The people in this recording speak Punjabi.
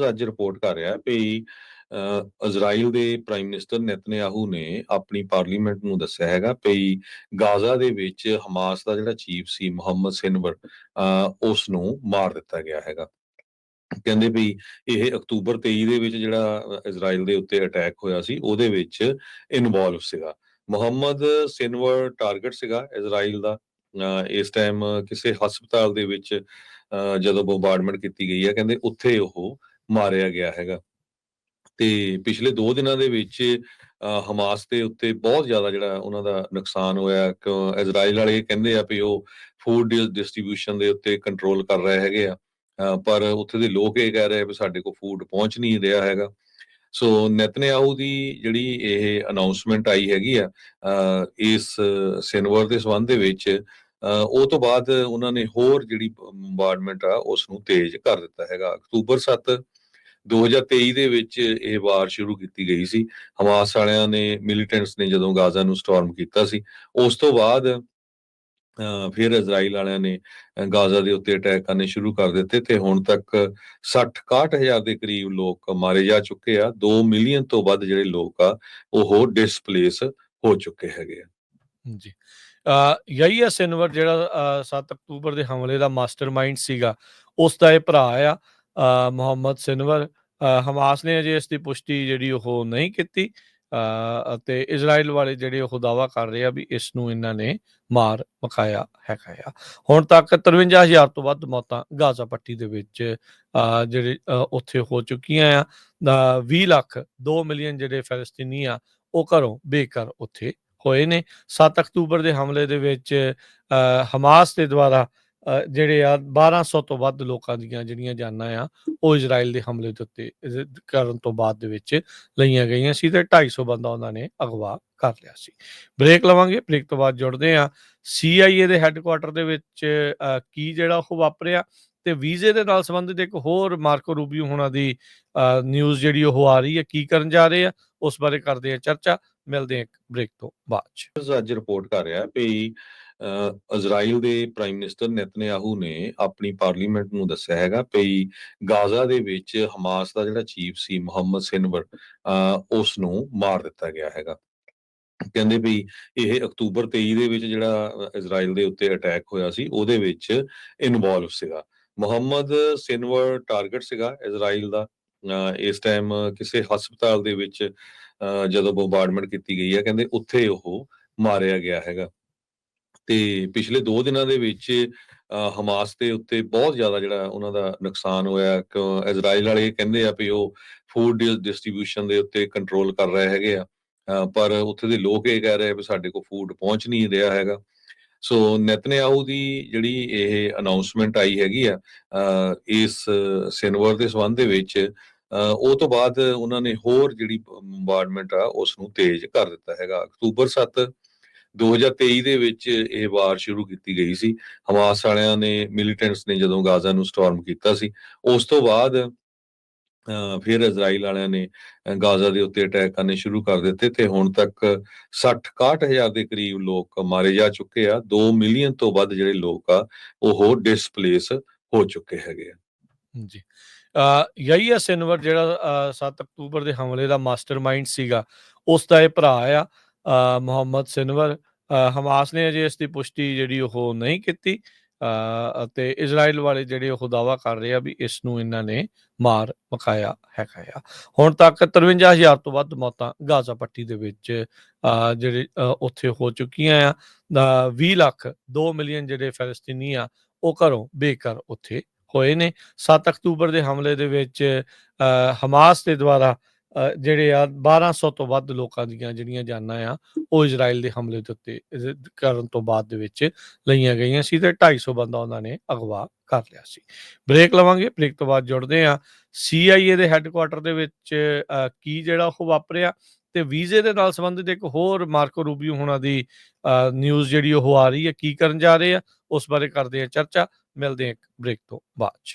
ਰੌਇਟਰਸ ਅੱਜ ਰਿਪੋਰਟ ਕਰ ਰਿਹਾ ਵੀ ਇਜ਼ਰਾਈਲ ਦੇ ਪ੍ਰਾਈਮ ਮਿਨਿਸਟਰ ਨੇਤਨਯਾਹੂ ਨੇ ਆਪਣੀ ਪਾਰਲੀਮੈਂਟ ਨੂੰ ਦੱਸਿਆ ਹੈਗਾ ਵੀ ਗਾਜ਼ਾ ਦੇ ਵਿੱਚ ਹਮਾਸ ਦਾ ਜਿਹੜਾ ਚੀਫ ਸੀ ਮੁਹੰਮਦ ਸਿਨਵਰ ਉਸ ਨੂੰ ਮਾਰ ਦਿੱਤਾ ਗਿਆ ਹੈਗਾ। ਕਹਿੰਦੇ ਵੀ ਇਹ ਅਕਤੂਬਰ 23 ਦੇ ਵਿੱਚ ਜਿਹੜਾ ਇਜ਼ਰਾਈਲ ਦੇ ਉੱਤੇ ਅਟੈਕ ਹੋਇਆ ਸੀ ਉਹਦੇ ਵਿੱਚ ਇਨਵੋਲਵ ਸੀਗਾ। ਮੁਹੰਮਦ ਸਿਨਵਰ ਟਾਰਗੇਟ ਸੀਗਾ ਇਜ਼ਰਾਈਲ ਦਾ। ਅ, ਇਸ ਟਾਈਮ ਕਿਸੇ ਹਸਪਤਾਲ ਦੇ ਵਿੱਚ ਅ, ਜਦੋਂ ਬੰਬਾਰਡਮੈਂਟ ਕੀਤੀ ਗਈ ਹੈ ਕਹਿੰਦੇ ਉੱਥੇ ਉਹ ਮਾਰਿਆ ਗਿਆ ਹੈਗਾ। ਤੇ ਪਿਛਲੇ 2 ਦਿਨਾਂ ਦੇ ਵਿੱਚ ਹਮਾਸ ਦੇ ਉੱਤੇ ਬਹੁਤ ਜ਼ਿਆਦਾ ਜਿਹੜਾ ਉਹਨਾਂ ਦਾ ਨੁਕਸਾਨ ਹੋਇਆ। ਕਿਉਂ ਇਜ਼ਰਾਈਲ ਵਾਲੇ ਕਹਿੰਦੇ ਆ ਵੀ ਉਹ ਫੂਡ ਡਿਸਟ੍ਰੀਬਿਊਸ਼ਨ ਦੇ ਉੱਤੇ ਕੰਟਰੋਲ ਕਰ ਰਹੇ ਹੈਗੇ ਆ। ਪਰ ਉੱਥੇ ਦੇ ਲੋਕ ਇਹ ਕਹਿ ਰਹੇ ਵੀ ਸਾਡੇ ਕੋਲ ਫੂਡ ਪਹੁੰਚ ਨਹੀਂ ਰਿਹਾ ਹੈਗਾ। ਸੋ ਨੇਤਨਯਾਹੂ ਦੀ ਜਿਹੜੀ ਇਹ ਅਨਾਉਂਸਮੈਂਟ ਆਈ ਹੈਗੀ ਆ ਇਸ ਸਿਨਵਰ ਦੇ ਸੰਬੰਧ ਦੇ ਵਿੱਚ ਅ, ਉਹ ਤੋਂ ਬਾਅਦ ਉਹਨਾਂ ਨੇ ਹੋਰ ਜਿਹੜੀ ਬੰਬਾਰਡਮੈਂਟ ਆ ਉਸ ਨੂੰ ਤੇਜ਼ ਕਰ ਦਿੱਤਾ ਹੈਗਾ। ਅਕਤੂਬਰ 7 2023 ਦੇ ਵਿੱਚ ਇਹ ਵਾਰ ਸ਼ੁਰੂ ਕੀਤੀ ਗਈ ਸੀ। ਹਮਾਸ ਵਾਲਿਆਂ ਨੇ ਮਿਲੀਟੈਂਟਸ ਨੇ ਜਦੋਂ ਗਾਜ਼ਾ ਨੂੰ ਸਟਾਰਮ ਕੀਤਾ ਸੀ ਉਸ ਤੋਂ ਬਾਅਦ ਫਿਰ ਇਜ਼ਰਾਈਲ ਵਾਲਿਆਂ ਨੇ ਗਾਜ਼ਾ ਦੇ ਉੱਤੇ ਅਟੈਕ ਕਰਨੇ ਸ਼ੁਰੂ ਕਰ ਦਿੱਤੇ ਤੇ ਹੁਣ ਤੱਕ 60 ਹਜ਼ਾਰ ਦੇ ਕਰੀਬ ਲੋਕ ਮਾਰੇ ਜਾ ਚੁੱਕੇ ਆ। 2 ਮਿਲੀਅਨ ਤੋਂ ਵੱਧ ਜਿਹੜੇ ਲੋਕ ਆ ਉਹ ਡਿਸਪਲੇਸ ਹੋ ਚੁੱਕੇ ਹੈਗੇ ਆ। ਜੀ। ਅ ਯਹੀਆ ਸਿਨਵਰ ਜਿਹੜਾ ਅ, 7 ਅਕਤੂਬਰ ਦੇ ਹਮਲੇ ਦਾ ਮਾਸਟਰਮਾਈਂਡ ਸੀਗਾ ਉਸ ਦਾ ਇਹ ਭਰਾ ਆ। ਅ, ਮੁਹੰਮਦ ਸਿਨਵਰ ਅ, ਹਮਾਸ ਨੇ ਅਜੇ ਇਸ ਦੀ ਪੁਸ਼ਟੀ ਜਿਹੜੀ ਉਹ ਨਹੀਂ ਕੀਤੀ ਅ, ਅਤੇ ਇਜ਼ਰਾਈਲ ਵਾਲੇ ਜਿਹੜੇ ਉਹ ਦਾਵਾ ਕਰ ਰਹੇ ਆ ਵੀ ਇਸ ਨੂੰ ਇਹਨਾਂ ਨੇ ਮਾਰ ਮਕਾਇਆ ਹੈਗਾ ਆ। ਹੁਣ ਤੱਕ 53000 ਤੋਂ ਵੱਧ ਮੌਤਾਂ ਗਾਜ਼ਾ ਪੱਟੀ ਦੇ ਵਿੱਚ ਅ, ਜਿਹੜੇ ਅ, ਉੱਥੇ ਹੋ ਚੁੱਕੀਆਂ ਆ। ਅ, 20 ਲੱਖ 2 ਮਿਲੀਅਨ ਜਿਹੜੇ ਫਲਸਤੀਨੀ ਆ ਉਹ ਘਰੋਂ ਬੇਘਰ ਉੱਥੇ ਹੋਏ ਨੇ। 7 ਅਕਤੂਬਰ ਦੇ ਹਮਲੇ ਦੇ ਵਿੱਚ ਅ, ਹਮਾਸ ਦੇ ਦੁਆਰਾ ਜਿਹੜੇ ਆ 1200 ਤੋਂ ਵੱਧ ਲੋਕਾਂ ਦੀਆਂ ਜਿਹੜੀਆਂ ਜਾਨਾਂ ਆ, ਉਹ ਇਜ਼ਰਾਈਲ ਦੇ ਹਮਲੇ ਦੇ ਉੱਤੇ ਕਰਨ ਤੋਂ ਬਾਅਦ ਦੇ ਵਿੱਚ ਲਈਆਂ ਗਈਆਂ ਸੀ ਤੇ 250 ਬੰਦਾ ਉਹਨਾਂ ਨੇ ਅਗਵਾ ਕਰ ਲਿਆ ਸੀ। ਬ੍ਰੇਕ ਲਵਾਂਗੇ, ਬ੍ਰੇਕ ਤੋਂ ਬਾਅਦ ਜੁੜਦੇ ਆ CIA ਦੇ ਹੈੱਡਕੁਆਟਰ ਦੇ ਵਿੱਚ ਕੀ ਜਿਹੜਾ ਉਹ ਵਾਪਰਿਆ ਤੇ ਵੀਜ਼ੇ ਦੇ ਨਾਲ ਸੰਬੰਧਿਤ ਇੱਕ ਹੋਰ ਮਾਰਕੋ ਰੂਬੀਓ ਹੋਣਾ ਦੀ ਨਿਊਜ਼ ਜਿਹੜੀ ਉਹ ਆ ਰਹੀ ਹੈ, ਕੀ ਕਰਨ ਜਾ ਰਹੇ ਆ, ਉਸ ਬਾਰੇ ਕਰਦੇ ਆ ਚਰਚਾ। ਮਿਲਦੇ ਆ ਇੱਕ ਬ੍ਰੇਕ ਤੋਂ ਬਾਅਦ ਅੱਜ ਰਿਪੋਰਟ ਕਰ ਰਿਹਾ ਵੀ ਇਜ਼ਰਾਈਲ ਦੇ ਪ੍ਰਾਈਮ ਮਿਨਿਸਟਰ ਨੇਤਨਯਾਹੂ ਨੇ ਆਪਣੀ ਪਾਰਲੀਮੈਂਟ ਨੂੰ ਦੱਸਿਆ ਹੈਗਾ ਵੀ ਗਾਜ਼ਾ ਦੇ ਵਿੱਚ ਹਮਾਸ ਦਾ ਜਿਹੜਾ ਚੀਫ ਸੀ ਮੁਹੰਮਦ ਸਿਨਵਰ ਅ, ਉਸ ਨੂੰ ਮਾਰ ਦਿੱਤਾ ਗਿਆ ਹੈਗਾ। ਕਹਿੰਦੇ ਵੀ ਇਹ ਅਕਤੂਬਰ 23 ਦੇ ਵਿੱਚ ਜਿਹੜਾ ਇਜ਼ਰਾਈਲ ਦੇ ਉੱਤੇ ਅਟੈਕ ਹੋਇਆ ਸੀ ਉਹਦੇ ਵਿੱਚ ਇਨਵੋਲਵ ਸੀਗਾ। ਮੁਹੰਮਦ ਸਿਨਵਰ ਟਾਰਗੇਟ ਸੀਗਾ ਇਜ਼ਰਾਈਲ ਦਾ। ਅ, ਇਸ ਟਾਈਮ ਕਿਸੇ ਹਸਪਤਾਲ ਦੇ ਵਿੱਚ ਅ, ਜਦੋਂ ਬੰਬਾਰਡਮੈਂਟ ਕੀਤੀ ਗਈ ਹੈ ਕਹਿੰਦੇ ਉੱਥੇ ਉਹ ਮਾਰਿਆ ਗਿਆ ਹੈਗਾ। ਤੇ ਪਿਛਲੇ 2 ਦਿਨਾਂ ਦੇ ਵਿੱਚ ਹਮਾਸ ਦੇ ਉੱਤੇ ਬਹੁਤ ਜ਼ਿਆਦਾ ਜਿਹੜਾ ਉਹਨਾਂ ਦਾ ਨੁਕਸਾਨ ਹੋਇਆ। ਕਿਉਂ ਇਜ਼ਰਾਈਲ ਵਾਲੇ ਕਹਿੰਦੇ ਆ ਵੀ ਉਹ ਫੂਡ ਡਿਸਟ੍ਰੀਬਿਊਸ਼ਨ ਦੇ ਉੱਤੇ ਕੰਟਰੋਲ ਕਰ ਰਹੇ ਹੈਗੇ ਆ। ਪਰ ਉੱਥੇ ਦੇ ਲੋਕ ਇਹ ਕਹਿ ਰਹੇ ਆ ਵੀ ਸਾਡੇ ਕੋਲ ਫੂਡ ਪਹੁੰਚ ਨਹੀਂ ਰਿਹਾ ਹੈਗਾ। ਸੋ ਨੇਤਨਯਾਹੂ ਦੀ ਜਿਹੜੀ ਇਹ ਅਨਾਉਂਸਮੈਂਟ ਆਈ ਹੈਗੀ ਆ ਇਸ ਸਿਨਵਰ ਦੇ ਸੰਬੰਧ ਦੇ ਵਿੱਚ ਅ, ਉਹ ਤੋਂ ਬਾਅਦ ਉਹਨਾਂ ਨੇ ਹੋਰ ਜਿਹੜੀ ਬੰਬਾਰਡਮੈਂਟ ਆ ਉਸ ਨੂੰ ਤੇਜ਼ ਕਰ ਦਿੱਤਾ ਹੈਗਾ। ਅਕਤੂਬਰ 7 2023 ਦੇ ਵਿੱਚ ਇਹ ਵਾਰ ਸ਼ੁਰੂ ਕੀਤੀ ਗਈ ਸੀ। ਹਮਾਸ ਵਾਲਿਆਂ ਨੇ ਮਿਲੀਟੈਂਟਸ ਨੇ ਜਦੋਂ ਗਾਜ਼ਾ ਨੂੰ ਸਟਾਰਮ ਕੀਤਾ ਸੀ ਉਸ ਤੋਂ ਬਾਅਦ ਫਿਰ ਇਜ਼ਰਾਈਲ ਵਾਲਿਆਂ ਨੇ ਗਾਜ਼ਾ ਦੇ ਉੱਤੇ ਅਟੈਕ ਕਰਨੇ ਸ਼ੁਰੂ ਕਰ ਦਿੱਤੇ ਤੇ ਹੁਣ ਤੱਕ 60 ਹਜ਼ਾਰ ਦੇ ਕਰੀਬ ਲੋਕ ਮਾਰੇ ਜਾ ਚੁੱਕੇ ਆ। 2 ਮਿਲੀਅਨ ਤੋਂ ਵੱਧ ਜਿਹੜੇ ਲੋਕ ਆ ਉਹ ਡਿਸਪਲੇਸ ਹੋ ਚੁੱਕੇ ਹੈਗੇ ਆ। ਜੀ। ਅ ਯਹੀਆ ਸਿਨਵਰ ਜਿਹੜਾ ਅ, 7 ਅਕਤੂਬਰ ਦੇ ਹਮਲੇ ਦਾ ਮਾਸਟਰਮਾਈਂਡ ਸੀਗਾ ਉਸ ਦਾ ਇਹ ਭਰਾ ਆ। ਮੁਹੰਮਦ ਸਿਨਵਰ ਹਮਾਸ ਨੇ ਅਜੇ ਇਸ ਦੀ ਪੁਸ਼ਟੀ ਜਿਹੜੀ ਉਹ ਨਹੀਂ ਕੀਤੀ ਅ, ਅਤੇ ਇਜ਼ਰਾਈਲ ਵਾਲੇ ਜਿਹੜੇ ਉਹ ਦਾਵਾ ਕਰ ਰਹੇ ਆ ਵੀ ਇਸ ਨੂੰ ਇਹਨਾਂ ਨੇ ਮਾਰ ਮਕਾਇਆ ਹੈਗਾ ਆ। ਹੁਣ ਤੱਕ 53000 ਤੋਂ ਵੱਧ ਮੌਤਾਂ ਗਾਜ਼ਾ ਪੱਟੀ ਦੇ ਵਿੱਚ ਅ, ਜਿਹੜੇ ਉੱਥੇ ਹੋ ਚੁੱਕੀਆਂ ਆ। ਅ, 20 ਲੱਖ 2 ਮਿਲੀਅਨ ਜਿਹੜੇ ਫਲਸਤੀਨੀ ਆ ਉਹ ਘਰੋਂ ਬੇਘਰ ਉੱਥੇ ਹੋਏ ਨੇ। 7 ਅਕਤੂਬਰ ਦੇ ਹਮਲੇ ਦੇ ਵਿੱਚ ਅ, ਹਮਾਸ ਦੇ ਦੁਆਰਾ ਜਿਹੜੇ ਆ 1200 ਤੋਂ ਵੱਧ ਲੋਕਾਂ ਦੀਆਂ ਜਿਹੜੀਆਂ ਜਾਨਾਂ ਆ, ਉਹ ਇਜ਼ਰਾਈਲ ਦੇ ਹਮਲੇ ਦੇ ਉੱਤੇ ਕਰਨ ਤੋਂ ਬਾਅਦ ਦੇ ਵਿੱਚ ਲਈਆਂ ਗਈਆਂ ਸੀ ਤੇ 250 ਬੰਦਾ ਉਹਨਾਂ ਨੇ ਅਗਵਾ ਕਰ ਲਿਆ ਸੀ। ਬ੍ਰੇਕ ਲਵਾਂਗੇ, ਬ੍ਰੇਕ ਤੋਂ ਬਾਅਦ ਜੁੜਦੇ ਆ CIA ਦੇ ਹੈੱਡਕੁਆਟਰ ਦੇ ਵਿੱਚ ਕੀ ਜਿਹੜਾ ਉਹ ਵਾਪਰਿਆ ਤੇ ਵੀਜ਼ੇ ਦੇ ਨਾਲ ਸੰਬੰਧਿਤ ਇੱਕ ਹੋਰ ਮਾਰਕੋ ਰੂਬੀਓ ਹੋਣਾ ਦੀ ਨਿਊਜ਼ ਜਿਹੜੀ ਉਹ ਆ ਰਹੀ ਹੈ, ਕੀ ਕਰਨ ਜਾ ਰਹੇ ਆ, ਉਸ ਬਾਰੇ ਕਰਦੇ ਆ ਚਰਚਾ। ਮਿਲਦੇ ਆ ਇੱਕ ਬ੍ਰੇਕ ਤੋਂ ਬਾਅਦ ਚ।